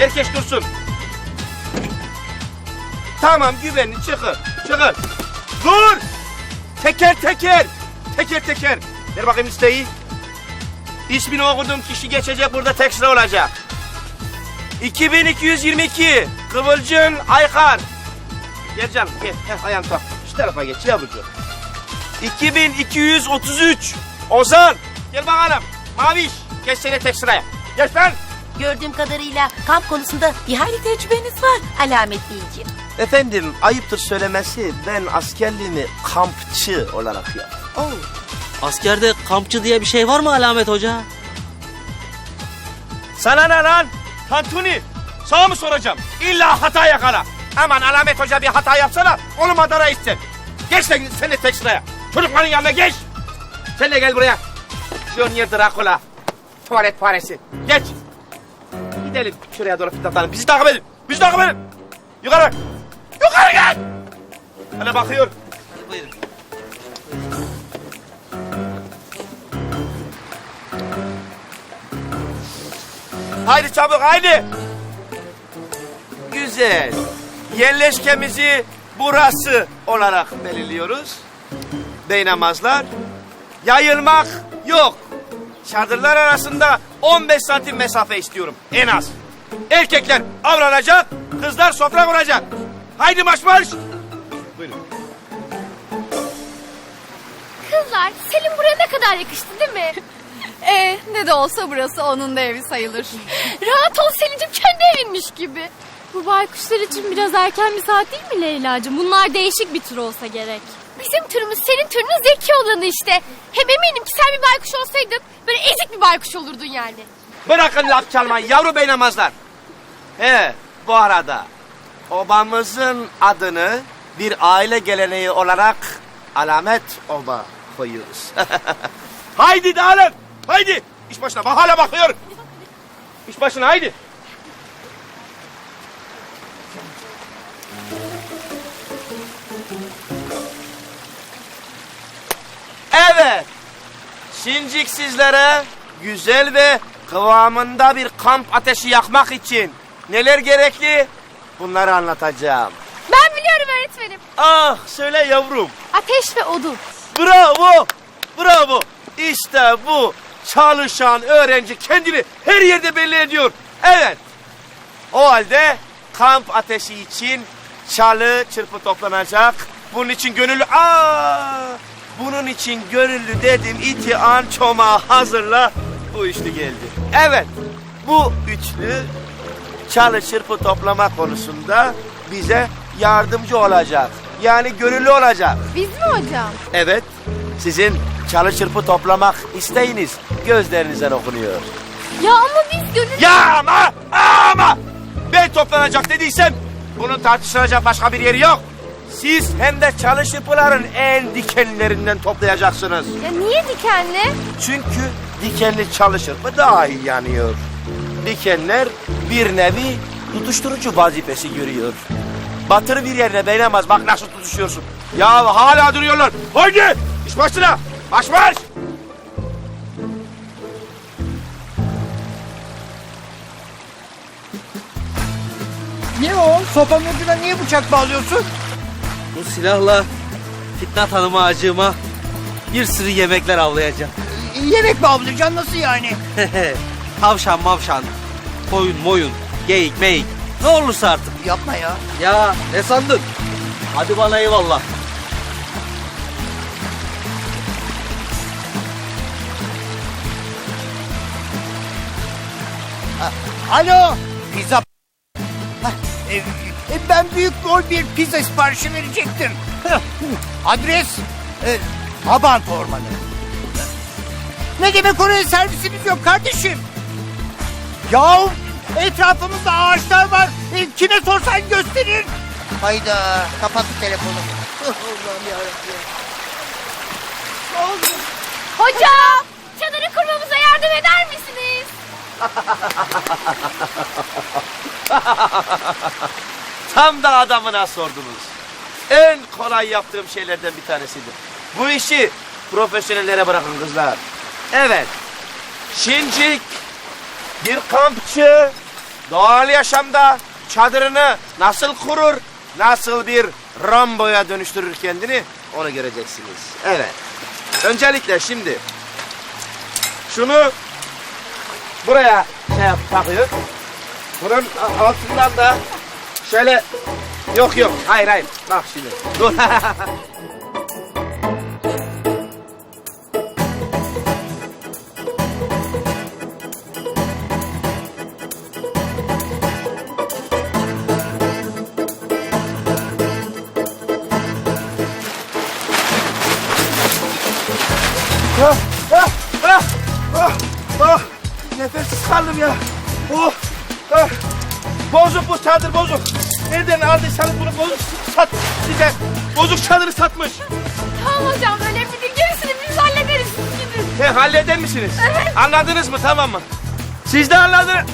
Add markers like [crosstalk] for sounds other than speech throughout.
Herkes dursun. Tamam güvenli çıkın. Çıkın. Dur. Teker teker. Teker teker. Ver bakayım listeyi. İsmini okuduğum kişi geçecek burada tek sıra olacak. 2222 Kıvılcım Aykar. Gel canım gel. Heh, ayağını tak. Şu tarafa geç yavrucuğum. 2233 Ozan. Gel bakalım. Maviş. Geç seni tek sıraya. Geç lan. Gördüğüm kadarıyla kamp konusunda bir hayli tecrübeniz var Alamet Beyciğim. Efendim ayıptır söylemesi ben askerliğimi kampçı olarak yaptım. Askerde kampçı diye bir şey var mı Alamet Hoca? Sana ne lan? Tantuni. Sana mı soracağım? İlla hata yakala. Aman Alamet Hoca bir hata yapsana. Onu madara içsin. Geç sen, sen de tek sıraya. Çocukların yanına geç. Sen de gel buraya. Junior Dracula. Tuvalet faresi. Geç. Gidelim şuraya doğru fitnatlanın. Bizi takip edin. Bizi takip edin. Yukarı. Yukarı gel. Hele bakıyor. Buyurun. Haydi çabuk haydi. Güzel. Yerleşkemizi burası olarak belirliyoruz. Beynamazlar. Yayılmak yok. Çadırlar arasında 15 santim mesafe istiyorum en az. Erkekler avlanacak, kızlar sofra kuracak. Haydi marş marş. Buyurun. Kızlar Selim buraya ne kadar yakıştı değil mi? [laughs] Ee, ne de olsa burası onun da evi sayılır. [laughs] Rahat ol Selin'cim kendi evinmiş gibi. Bu baykuşlar için biraz erken bir saat değil mi Leyla'cığım? Bunlar değişik bir tür olsa gerek. Bizim türümüz senin türünün zeki olanı işte. Hem eminim ki sen bir baykuş olsaydın böyle bir baykuş olurdun yani. Bırakın laf çalmayı yavru beynamazlar. He bu arada obamızın adını bir aile geleneği olarak alamet oba koyuyoruz. [laughs] haydi dağılın. Haydi. İş başına bak hala bakıyor. İş başına haydi. Evet. Şincik sizlere güzel ve kıvamında bir kamp ateşi yakmak için neler gerekli bunları anlatacağım. Ben biliyorum öğretmenim. Ah söyle yavrum. Ateş ve odun. Bravo. Bravo. İşte bu çalışan öğrenci kendini her yerde belli ediyor. Evet. O halde kamp ateşi için çalı çırpı toplanacak. Bunun için gönüllü... Aa, bunun için gönüllü dedim iti an çomağı hazırla. Bu üçlü geldi. Evet. Bu üçlü çalı çırpı toplama konusunda bize yardımcı olacak. Yani gönüllü olacak. Biz mi hocam? Evet, sizin çalı çırpı toplamak isteğiniz gözlerinizden okunuyor. Ya ama biz gönül... Ya ama, ama ben toplanacak dediysem bunun tartışılacak başka bir yeri yok. Siz hem de çalı çırpıların en dikenlerinden toplayacaksınız. Ya niye dikenli? Çünkü dikenli çalı çırpı daha iyi yanıyor. Dikenler bir nevi tutuşturucu vazifesi görüyor. Batırı bir yerine beğenemez. Bak nasıl tutuşuyorsun. Ya hala duruyorlar. Haydi iş başına. Baş marş. Ne o? Sopanın ucuna niye bıçak bağlıyorsun? Bu silahla Fitnat Hanım'a acığıma bir sürü yemekler avlayacağım. Yemek mi avlayacaksın nasıl yani? [laughs] Tavşan mavşan, koyun moyun, geyik meyik. Ne olursa artık. Yapma ya. Ya ne sandın? Hadi bana eyvallah. Alo. Pizza. Hah, e, e, ben büyük gol bir pizza siparişi verecektim. Adres e, Abant Ormanı. Ne demek oraya servisimiz yok kardeşim? Ya etrafımızda ağaçlar var. E, kime sorsan gösterir. Hayda kapattı telefonu. [laughs] Allah'ım yarabbim. Hocam! Çadırı kurmamıza yardım eder misiniz? [laughs] Tam da adamına sordunuz. En kolay yaptığım şeylerden bir tanesidir. Bu işi profesyonellere bırakın kızlar. Evet. Şincik bir kampçı doğal yaşamda çadırını nasıl kurur, nasıl bir Rambo'ya dönüştürür kendini onu göreceksiniz. Evet. Öncelikle şimdi şunu buraya şey yap, takıyor. Bunun altından da şöyle yok yok hayır hayır bak şimdi dur. [laughs] Nefessiz kaldım ya. Oh, ah. Bozuk bu çadır bozuk. Nereden aldıysanız bunu bozuk sat size. Bozuk çadırı satmış. Tamam hocam önemli değil. Gerisini biz hallederiz. Siz gidin. He, halleder misiniz? Anladınız mı tamam mı? Siz de anladınız.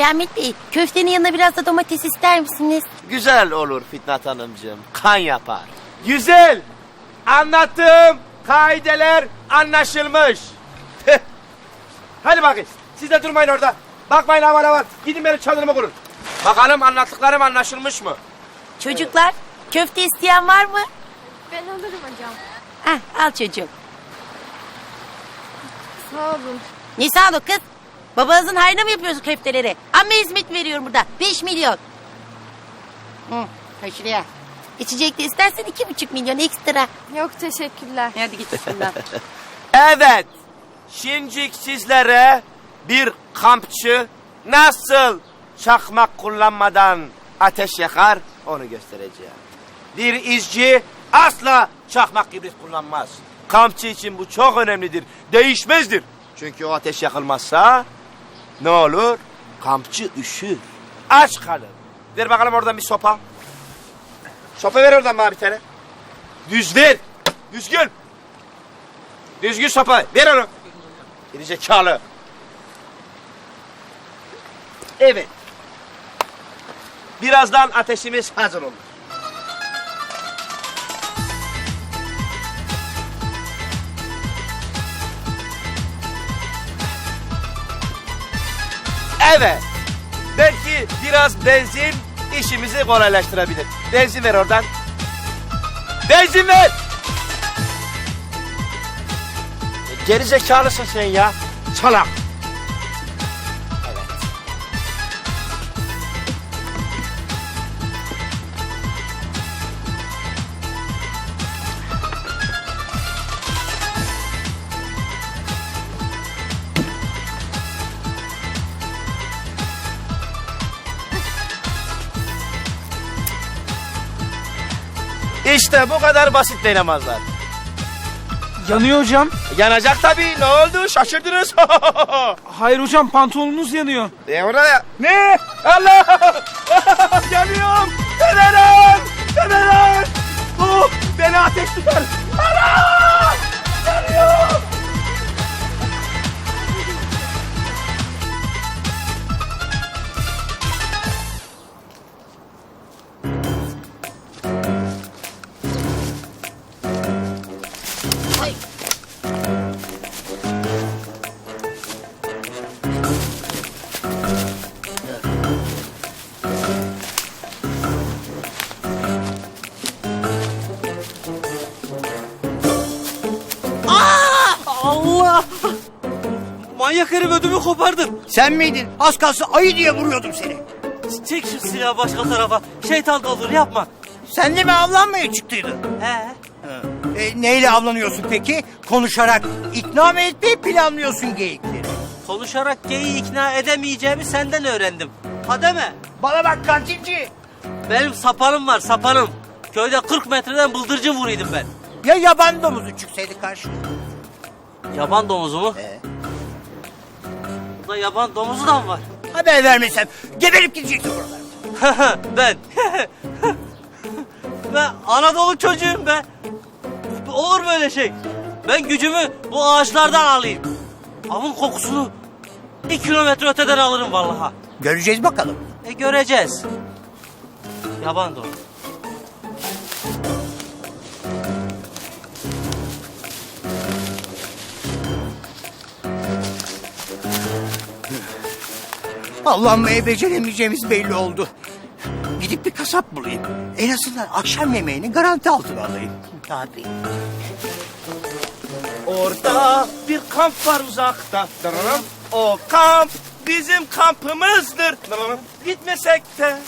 Alamet Bey, köftenin yanına biraz da domates ister misiniz? Güzel olur Fitnat Hanımcığım. Kan yapar. Güzel. Anlattığım kaideler anlaşılmış. [laughs] Hadi bakayım. Siz de durmayın orada. Bakmayın aman aman. Gidin benim çadırıma kurun. Bakalım anlattıklarım anlaşılmış mı? Çocuklar, köfte isteyen var mı? Ben alırım hocam. Heh, al çocuğum. Sağ olun. Ne sağ ol kız? Babanızın hayrına mı yapıyorsun köfteleri? Amma hizmet veriyorum burada. Beş milyon. Hı, ha şuraya. İçecek de istersen iki buçuk milyon ekstra. Yok teşekkürler. Hadi git şundan. [laughs] Evet. Şimdi sizlere bir kampçı nasıl çakmak kullanmadan ateş yakar onu göstereceğim. Bir izci asla çakmak kibrit kullanmaz. Kampçı için bu çok önemlidir. Değişmezdir. Çünkü o ateş yakılmazsa ne olur? Kampçı üşür. Aç kalır. Ver bakalım oradan bir sopa. Sopa ver oradan bana bir tane. Düz ver. Düzgün. Düzgün sopa. Ver onu. Geri zekalı. Evet. Birazdan ateşimiz hazır olur. Evet. Belki biraz benzin işimizi kolaylaştırabilir. Benzin ver oradan. Benzin ver. Geri zekalısın sen ya. Salak. İşte bu kadar basit denemezler. Yanıyor hocam. Yanacak tabii. Ne oldu? Şaşırdınız. [laughs] Hayır hocam pantolonunuz yanıyor. e orada Ne? Allah! Herif ödümü kopardın. Sen miydin? Az kalsın ayı diye vuruyordum seni. Çek şu silahı başka tarafa. Şeytan olur yapma. Sen de mi avlanmaya çıktıydın? He. E, neyle avlanıyorsun peki? Konuşarak ikna mı etmeyi planlıyorsun geyikleri? Konuşarak geyi ikna edemeyeceğimi senden öğrendim. Ha deme. Bana bak kantinci. Benim sapanım var sapanım. Köyde 40 metreden bıldırcın vuruyordum ben. Ya yaban domuzu çıksaydı karşına? Yaban domuzu mu? He. Burada yaban domuzu da mı var? Haber vermesem geberip gideceksin buralarda. [laughs] ben. [laughs] ben Anadolu çocuğuyum be. olur böyle şey. Ben gücümü bu ağaçlardan alayım. Avın kokusunu bir kilometre öteden alırım vallahi. Göreceğiz bakalım. E göreceğiz. Yaban domuzu. Avlanmayı beceremeyeceğimiz belli oldu. Gidip bir kasap bulayım. En azından akşam yemeğini garanti altına alayım. Tabii. Orada bir kamp var uzakta. Dırırım. O kamp bizim kampımızdır. Dırırım. Gitmesek de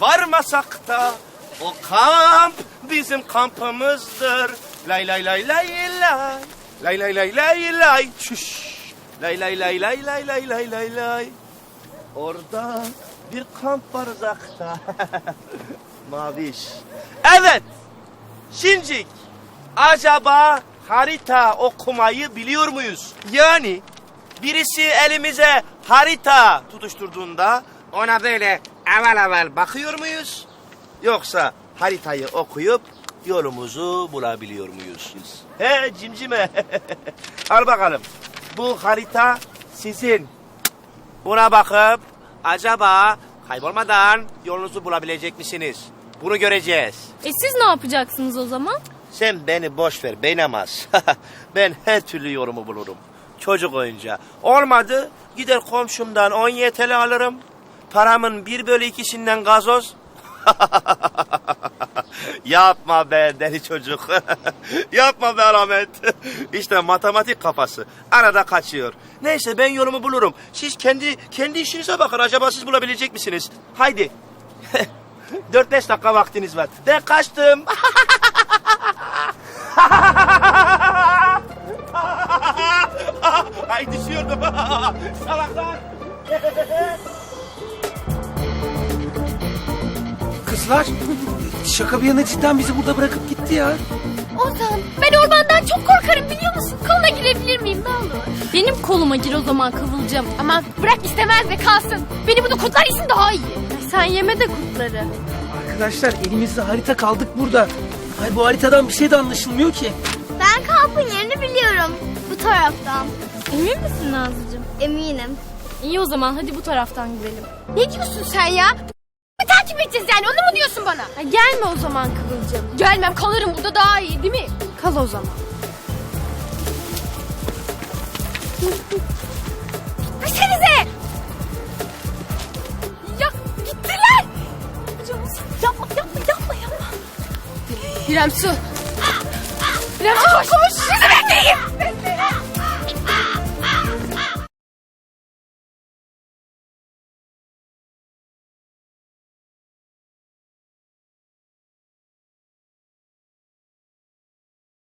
varmasak da o kamp bizim kampımızdır. Lay lay lay lay lay. Lay lay lay lay lay. Şuş. Lay lay lay lay lay lay lay lay lay. Orada bir kamp var uzakta. [laughs] Maviş. Evet. Şincik. Acaba harita okumayı biliyor muyuz? Yani birisi elimize harita tutuşturduğunda ona böyle evvel evvel bakıyor muyuz? Yoksa haritayı okuyup yolumuzu bulabiliyor muyuz? He cimcime. [laughs] Al bakalım. Bu harita sizin. Buna bakıp acaba kaybolmadan yolunuzu bulabilecek misiniz? Bunu göreceğiz. E siz ne yapacaksınız o zaman? Sen beni boş ver beynamaz. [laughs] ben her türlü yorumu bulurum. Çocuk oyuncağı. Olmadı gider komşumdan 10 YTL alırım. Paramın bir bölü ikisinden gazoz. [laughs] [laughs] Yapma be deli çocuk. [laughs] Yapma be Ahmet. [laughs] işte matematik kafası. Arada kaçıyor. Neyse ben yolumu bulurum. Siz kendi kendi işinize bakın. Acaba siz bulabilecek misiniz? Haydi. 4-5 dakika vaktiniz var. Ben kaçtım. Ay düşüyordum. Salaklar. Kızlar şaka bir yana cidden bizi burada bırakıp gitti ya. Ozan ben ormandan çok korkarım biliyor musun? Koluna girebilir miyim ne olur? Benim koluma gir o zaman Kıvılcım. Aman bırak istemez de kalsın. Beni bunu kurtlar isim daha iyi. Sen yeme de kurtları. Arkadaşlar elimizde harita kaldık burada. Ay bu haritadan bir şey de anlaşılmıyor ki. Ben kampın yerini biliyorum. Bu taraftan. Emin misin Nazlıcığım? Eminim. İyi o zaman hadi bu taraftan gidelim. Ne diyorsun sen ya? Takip edeceğiz yani onu mu diyorsun bana? Ha, gelme o zaman Kıvılcım. Gelmem kalırım burada daha iyi değil mi? Kal o zaman. Gitsenize! Ya gittiler! Yapma yapma yapma yapma. İrem su. İrem su koş. koş. Sizi bekleyin.